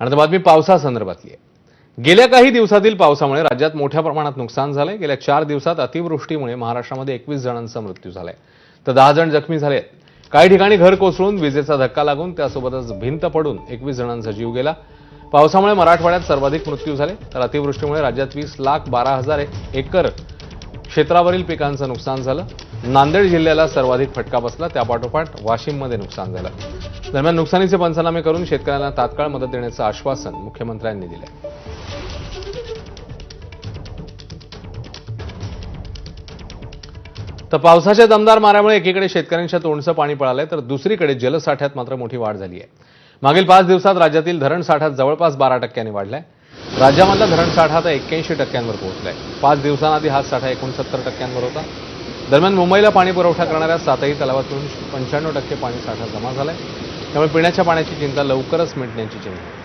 आणि आता बातमी पावसासंदर्भातली आहे. गेल्या काही दिवसातील पावसामुळे राज्यात मोठ्या प्रमाणात नुकसान झालंय. गेल्या चार दिवसात अतिवृष्टीमुळे महाराष्ट्रामध्ये एकवीस जणांचा मृत्यू झालाय. तर दहा जण जखमी झाले आहेत. काही ठिकाणी घर कोसळून विजेचा धक्का लागून त्यासोबतच भिंत पडून एकवीस जणांचा जीव गेला. पावसामुळे मराठवाड्यात सर्वाधिक मृत्यू झाले. तर अतिवृष्टीमुळे राज्यात वीस लाख बारा हजार एकर क्षेत्रावरील पिकांचं नुकसान झालं. नांदेड जिल्ह्याला सर्वाधिक फटका बसला. त्यापाठोपाठ वाशिममध्ये नुकसान झालं. दरम्यान नुकसानीचे पंचनामे करून शेतकऱ्यांना तात्काळ मदत देण्याचं आश्वासन मुख्यमंत्र्यांनी दिलं तर पावसाच्या दमदार माऱ्यामुळे एकीकडे शेतकऱ्यांच्या तोंडचं पाणी पळालंय तर दुसरीकडे जलसाठ्यात मात्र मोठी वाढ झाली आहे मागील पाच दिवसात राज्यातील धरण साठ्यात जवळपास बारा टक्क्यांनी वाढलाय. राज्यामधला धरणसाठा आता एक्क्याऐंशी टक्क्यांवर पोहोचलाय. पाच दिवसांआधी हा साठा एकोणसत्तर टक्क्यांवर होता. दरम्यान मुंबईला पाणी पुरवठा करणाऱ्या सातही तलावातून पंच्याण्णव टक्के पाणी साठा जमा झालाय. त्यामुळे पिण्याच्या पाण्याची चिंता लवकरच मिटण्याची चिंता. आहे